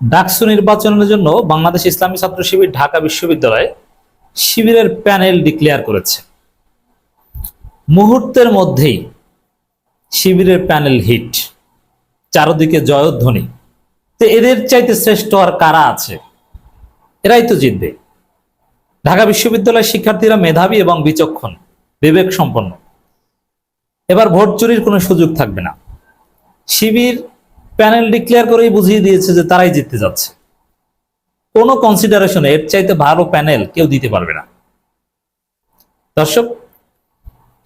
ডাকসু নির্বাচনের জন্য বাংলাদেশ ইসলামী ছাত্র শিবির ঢাকা বিশ্ববিদ্যালয়ে শিবিরের প্যানেল ডিক্লেয়ার করেছে। মুহূর্তের মধ্যেই শিবিরের প্যানেল হিট। চারদিকে জয়ধ্বনি। তো এদের চাইতে শ্রেষ্ঠ আর কারা আছে? এরাই তো জিতবে। ঢাকা বিশ্ববিদ্যালয়ের শিক্ষার্থীরা মেধাবী এবং বিচক্ষণ বিবেক সম্পন্ন এবার ভোট চুরির কোনো সুযোগ থাকবে না। শিবির প্যানেল ডিক্লেয়ার করেই বুঝিয়ে দিয়েছে যে তারাই জিততে যাচ্ছে। কোনো কনসিডারেশনে এর চাইতে ভালো প্যানেল কেউ দিতে পারবে না। দর্শক,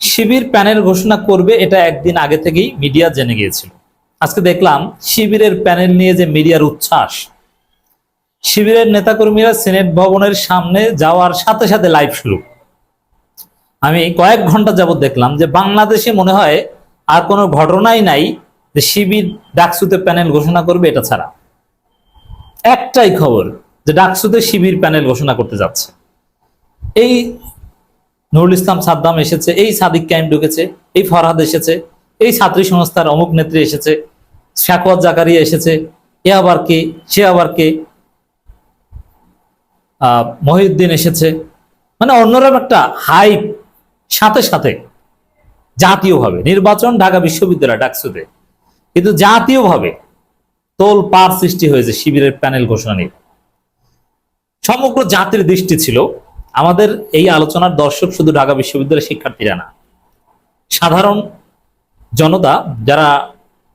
শিবির প্যানেল ঘোষণা করবে এটা একদিন আগে থেকেই মিডিয়া জেনে গিয়েছিল। আজকে দেখলাম শিবিরের প্যানেল নিয়ে যে মিডিয়ার উচ্ছ্বাস। শিবিরের নেতাকর্মীরা সিনেট ভবনের সামনে যাওয়ার সাথে সাথে লাইভ শুরু। আমি কয়েক ঘণ্টা যাবত দেখলাম যে বাংলাদেশে মনে হয় আর কোনো ঘটনাই নাই যে শিবির ডাকসুতে প্যানেল ঘোষণা করবে এটা ছাড়া। একটাই খবর যে ডাকসুতে শিবির প্যানেল ঘোষণা করতে যাচ্ছে। এই নুরুল ইসলাম সাদ্দাম এসেছে, এই সাদিক কাইম ঢুকেছে, এই ফরহাদ এসেছে, এই ছাত্রী সংস্থার অমুক নেত্রী এসেছে, শাকওয়াত জাকারিয়া এসেছে, এ আবার কে, সে আবার কে মহিউদ্দিন এসেছে। মানে অন্যরকম একটা হাইপ সাথে সাথে জাতীয়ভাবে। নির্বাচন ঢাকা বিশ্ববিদ্যালয় ডাকসুতে। কিন্তু জাতীয়ভাবে তোল পার সৃষ্টি হয়েছে শিবিরের প্যানেল ঘোষণা নিয়ে। সমগ্র জাতির দৃষ্টি ছিল, আমাদের এই আলোচনার দর্শক শুধু ঢাকা বিশ্ববিদ্যালয়ের শিক্ষার্থীরা না, সাধারণ জনতা যারা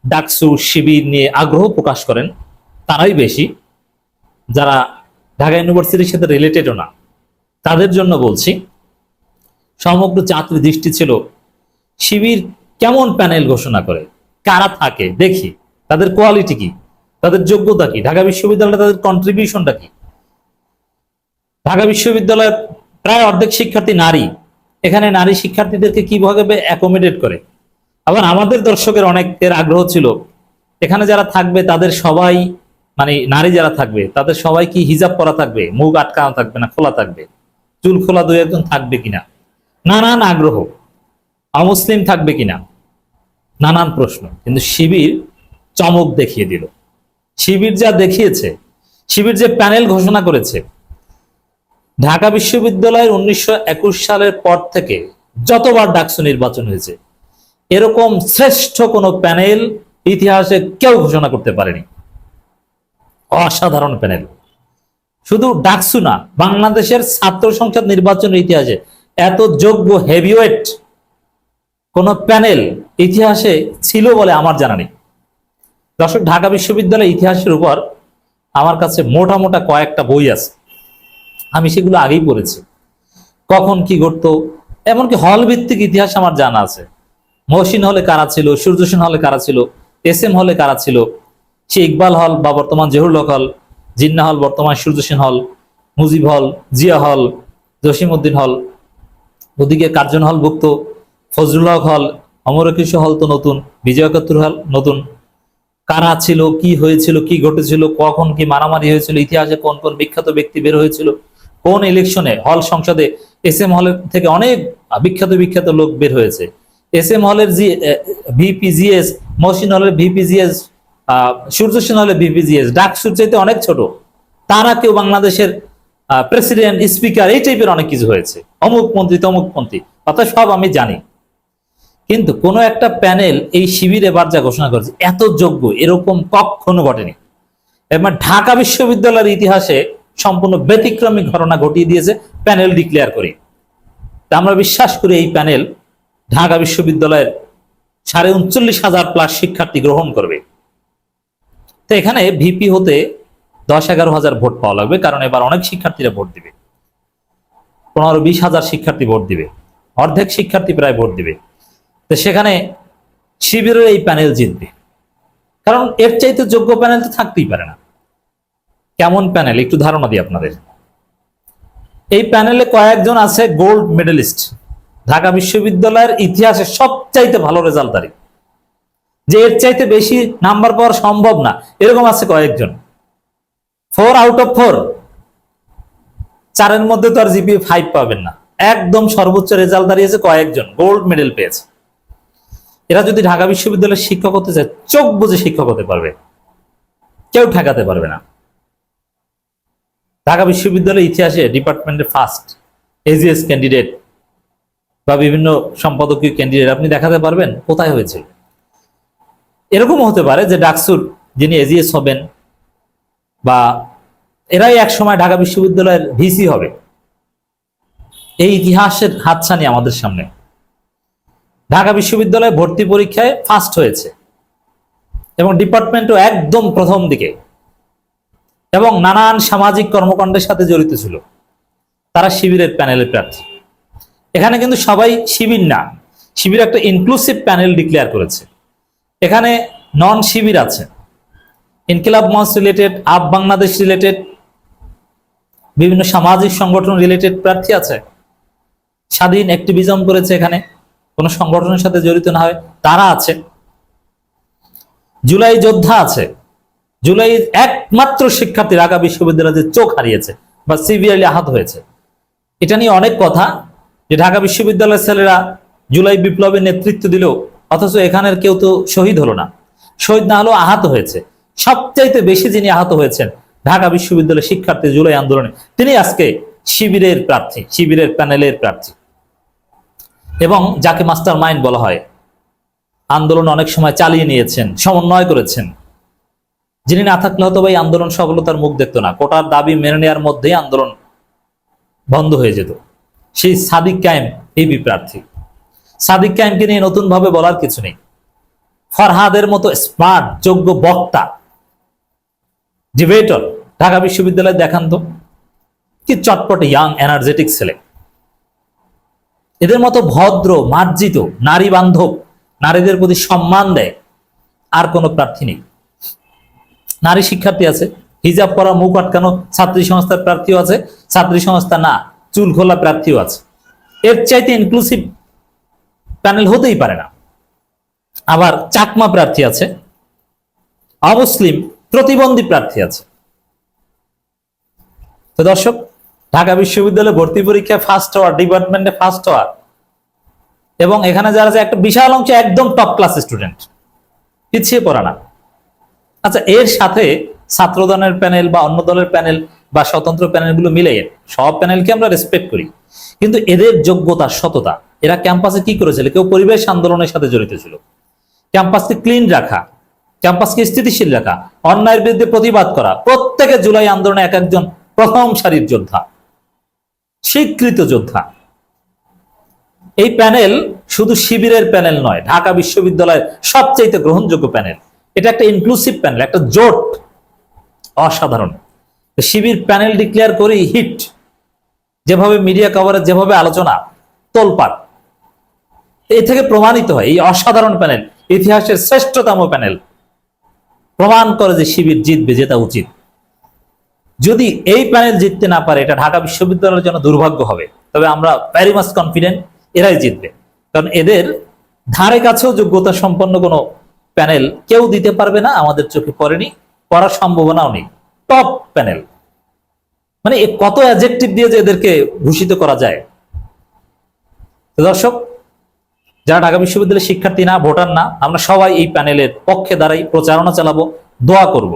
ডাকসু শিবির নিয়ে আগ্রহ প্রকাশ করেন, তারাই বেশি। যারা ঢাকা ইউনিভার্সিটির সাথে রিলেটেডও না, তাদের জন্য বলছি, সমগ্র জাতির দৃষ্টি ছিল শিবির কেমন প্যানেল ঘোষণা করে কারা থাকে? দেখি। তাদের কোয়ালিটি কি? তাদের যোগ্যতা কি? ঢাকা বিশ্ববিদ্যালয়ে তাদের কন্ট্রিবিউশনটা কি? ঢাকা বিশ্ববিদ্যালয়ের প্রায় অর্ধেক শিক্ষার্থী নারী। এখানে নারী শিক্ষার্থীদেরকে কীভাবে অ্যাকোমোডেট করে? আবার আমাদের দর্শকের অনেকের আগ্রহ ছিল, এখানে যারা থাকবে তাদের সবাই মানে নারী যারা থাকবে, তাদের সবাই কি হিজাব পরা থাকবে? মুখ আটকানো থাকবে না, খোলা থাকবে? চুল খোলা দুই একজন থাকবে কিনা? নানান আগ্রহ। অমুসলিম থাকবে কিনা? নানান প্রশ্ন, কিন্তু শিবির চমক দেখিয়ে দিল। শিবির যা দেখিয়েছে, শিবির যে প্যানেল ঘোষণা করেছে, ঢাকা বিশ্ববিদ্যালয়ের উনিশশো একুশ সালের পর থেকে যতবার ডাকসু নির্বাচন হয়েছে, এরকম শ্রেষ্ঠ কোনো প্যানেল ইতিহাসে কেউ ঘোষণা করতে পারেনি। অসাধারণ প্যানেল। শুধু ডাকসু না, বাংলাদেশের ছাত্র সংসদ নির্বাচনের ইতিহাসে এত যোগ্য হেভিওয়েট কোন প্যানেল ইতিহাসে ছিল বলে আমার জানা নেই। দর্শক, ঢাকা বিশ্ববিদ্যালয় ইতিহাসের উপর আমার কাছে মোটা মোটা কয়েকটা বই আছে। আমি সেগুলো আগেই পড়েছি। কখন কি ঘটতো, এমনকি হল ভিত্তিক ইতিহাস আমার জানা আছে। মহসিন হলে কারা ছিল, সূর্যসেন হলে কারা ছিল, এস এম হলে কারা ছিল, সে ইকবাল হল বা বর্তমান জহুরুল হল, জিন্না হল, বর্তমান সূর্যসেন হল, মুজিব হল, জিয়া হল, জসিমউদ্দিন হল, ওদিকে কার্জন হল ভুক্ত ফজলুল হক হল অমরকৃষ হল তো নতুন, বিজয় একাত্তর হল নতুন। কারা ছিল, কি হয়েছিল, কি ঘটেছিল, কখন কি মারামারি হয়েছিল, ইতিহাসে কোন কোন বিখ্যাত ব্যক্তি বের হয়েছিল, কোন ইলেকশনে হল সংসদে এস এম হলের থেকে অনেক বিখ্যাত বিখ্যাত লোক বের হয়েছে। এস এম হলের জি ভিপিজিএস মহসিন হলের ভিপিজিএস সূর্য সেন হলের ভিপিজিএস ডাকসুর চাইতে অনেক ছোট। তারা কেউ বাংলাদেশের প্রেসিডেন্ট স্পিকার এই টাইপের অনেক কিছু হয়েছে। অমুক মন্ত্রী, তমুক মন্ত্রী অর্থাৎ সব আমি জানি। কিন্তু কোনো একটা প্যানেল এই শিবিরে এবার যা ঘোষণা করেছে, এত যোগ্য, এরকম কখনো ঘটেনি। এবার ঢাকা বিশ্ববিদ্যালয়ের ইতিহাসে সম্পূর্ণ ব্যতিক্রমী ঘটনা ঘটিয়ে দিয়েছে, প্যানেল ডিক্লেয়ার করে। তা আমরা বিশ্বাস করি এই প্যানেল ঢাকা বিশ্ববিদ্যালয়ের সাড়ে উনচল্লিশ হাজার প্লাস শিক্ষার্থী গ্রহণ করবে। তো এখানে ভিপি হতে দশ এগারো হাজার ভোট পাওয়া লাগবে, কারণ এবার অনেক শিক্ষার্থীরা ভোট দিবে। পনেরো বিশ হাজার শিক্ষার্থী ভোট দিবে। অর্ধেক শিক্ষার্থী প্রায় ভোট দিবে। তো সেখানে শিবিরের এই প্যানেল জিতবে। কারণ এর চাইতে যোগ্য প্যানেল তো থাকতেই পারে না। কেমন প্যানেল একটু ধারণা দিই আপনাদের। এই প্যানেলে কয়েকজন আছে গোল্ড মেডেলিস্ট ঢাকা বিশ্ববিদ্যালয়ের ইতিহাসে সবচাইতে ভালো রেজাল্টদারি যে এর চাইতে বেশি নাম্বার পাওয়া সম্ভব না। এরকম আছে কয়েকজন। ফোর আউট অফ ফোর চারের মধ্যে তো আর জিপিএ ফাইভ পাবেন না। একদম সর্বোচ্চ রেজাল্ট দাঁড়িয়েছে কয়েকজন। গোল্ড মেডেল পেয়েছে। এরা যদি ঢাকা বিশ্ববিদ্যালয়ের শিক্ষক হতে চায়, চোখ বুঝে শিক্ষক হতে পারবে। কেউ ঠেকাতে পারবে না। ঢাকা বিশ্ববিদ্যালয়ের ইতিহাসে ডিপার্টমেন্টের ফার্স্ট এজিএস ক্যান্ডিডেট বা বিভিন্ন সম্পাদকীয় ক্যান্ডিডেট আপনি দেখাতে পারবেন কোথায় হয়েছে। এরকম হতে পারে যে ডাকসুর যিনি এজিএস হবেন বা এরাই এক সময় ঢাকা বিশ্ববিদ্যালয়ের ভিসি হবে। এই ইতিহাসের হাতছানি আমাদের সামনে। ঢাকা বিশ্ববিদ্যালয়ে ভর্তি পরীক্ষায় ফার্স্ট হয়েছে। এবং ডিপার্টমেন্টও একদম প্রথম দিকে। এবং নানান সামাজিক কর্মকাণ্ডের সাথে জড়িত ছিল। তারা শিবিরের প্যানেলের প্রার্থী। এখানে কিন্তু সবাই শিবির না, শিবির একটা ইনক্লুসিভ প্যানেল ডিক্লেয়ার করেছে। এখানে নন শিবির আছে। ইনকিলাব মঞ্চ রিলেটেড আপ বাংলাদেশ রিলেটেড বিভিন্ন সামাজিক সংগঠন রিলেটেড প্রার্থী আছে। স্বাধীন অ্যাক্টিভিজম করেছে এখানে। কোনো সংগঠনের সাথে জড়িত না হয়, তারা আছে। জুলাই যোদ্ধা আছে। জুলাই একমাত্র শিক্ষার্থী ঢাকা বিশ্ববিদ্যালয়ে চোখ হারিয়েছে বা সিভিয়ারলি আহত হয়েছে। এটা নিয়ে অনেক কথা যে ঢাকা বিশ্ববিদ্যালয়ের ছেলেরা জুলাই বিপ্লবের নেতৃত্ব দিল অথচ এখানের কেউ তো শহীদ হলো না। শহীদ না হলেও আহত হয়েছে। সবচাইতে বেশি যিনি আহত হয়েছেন ঢাকা বিশ্ববিদ্যালয়ের শিক্ষার্থী জুলাই আন্দোলনে, তিনি আজকে শিবিরের প্রার্থী, শিবিরের প্যানেলের প্রার্থী। এবং যাকে মাস্টার মাইন্ড বলা হয়। আন্দোলন অনেক সময় চালিয়ে নিয়েছেন, সমন্বয় করেছেন। যিনি না থাকলে হয়তো এই আন্দোলন সফলতার মুখ দেখতো না। কোটার দাবি মেনে নেওয়ার মধ্যেই আন্দোলন বন্ধ হয়ে যেত। সেই সাদিক কায়েম, এই প্রার্থী। সাদিক কায়েমকে নিয়ে নতুন ভাবে বলার কিছু নেই। ফরহাদের মতো স্মার্ট, যোগ্য বক্তা, ডিবেটর ঢাকা বিশ্ববিদ্যালয়ে দেখান তো। কি চটপটে ইয়াং এনার্জেটিক ছেলে। এদের মতো ভদ্র, মার্জিত নারী বান্ধব নারীদের প্রতি সম্মান দেয় আর কোনো প্রার্থী নেই। নারী শিক্ষার্থী আছে, হিজাব পরা, মুখ আটকানো ছাত্রী সংস্থার প্রার্থীও আছে, ছাত্রী সংস্থা না, চুল খোলা প্রার্থীও আছে। এর চাইতে ইনক্লুসিভ প্যানেল হতেই পারে না। আবার চাকমা প্রার্থী আছে, অমুসলিম প্রতিবন্ধী প্রার্থী আছে। তো দর্শক ঢাকা বিশ্ববিদ্যালয়ে ভর্তি পরীক্ষায় ফার্স্ট হওয়ার ডিপার্টমেন্টে ফার্স্ট হওয়ার। এবং এখানে যারা আছে, একটা বিশাল অংশ একদম টপ ক্লাস স্টুডেন্ট পিছিয়ে পড়া না। আচ্ছা এর সাথে ছাত্র দলের প্যানেল বা অন্য দলের প্যানেল বা স্বতন্ত্র প্যানেলগুলো মিলিয়ে সব প্যানেলকে আমরা রেসপেক্ট করি। কিন্তু এদের যোগ্যতা, সততা, এরা ক্যাম্পাসে কি করেছিল? কেউ পরিবেশ আন্দোলনের সাথে জড়িত ছিল। ক্যাম্পাসকে ক্লিন রাখা ক্যাম্পাসকে স্থিতিশীল রাখা, অন্যায়ের বিরুদ্ধে প্রতিবাদ করা প্রত্যেকে জুলাই আন্দোলনে এক একজন প্রথম সারির যোদ্ধা। স্বীকৃত যোদ্ধা। এই প্যানেল শুধু শিবিরের প্যানেল নয়, ঢাকা বিশ্ববিদ্যালয়ের সবচেয়ে গ্রহণযোগ্য প্যানেল। এটা একটা ইনক্লুসিভ প্যানেল, একটা জোট। অসাধারণ। শিবির প্যানেল ডিক্লেয়ার করেই হিট। যেভাবে মিডিয়া কভারেজ যেভাবে আলোচনা তোলপাট এ থেকে প্রমাণিত হয়, এই অসাধারণ প্যানেল, ইতিহাসের শ্রেষ্ঠতম প্যানেল। প্রমাণ করে যে শিবির জিতবে, জেতা উচিত। যদি এই প্যানেল জিততে না পারে, এটা ঢাকা বিশ্ববিদ্যালয়ের জন্য দুর্ভাগ্য হবে। তবে আমরা ভ্যারি মাস কনফিডেন্ট এরাই জিতবে। কারণ এদের ধারে কাছেও যোগ্যতা সম্পন্ন কোনো প্যানেল কেউ দিতে পারবে না, আমাদের চোখে পড়েনি, পড়ার সম্ভাবনাও নেই। টপ প্যানেল মানে কত অ্যাজেক্টিভ দিয়ে যে এদেরকে ভূষিত করা যায়। তো দর্শক, যারা ঢাকা বিশ্ববিদ্যালয়ের শিক্ষার্থী না, ভোটার না, আমরা সবাই এই প্যানেলের পক্ষে দাঁড়াই, প্রচারণা চালাবো, দোয়া করব।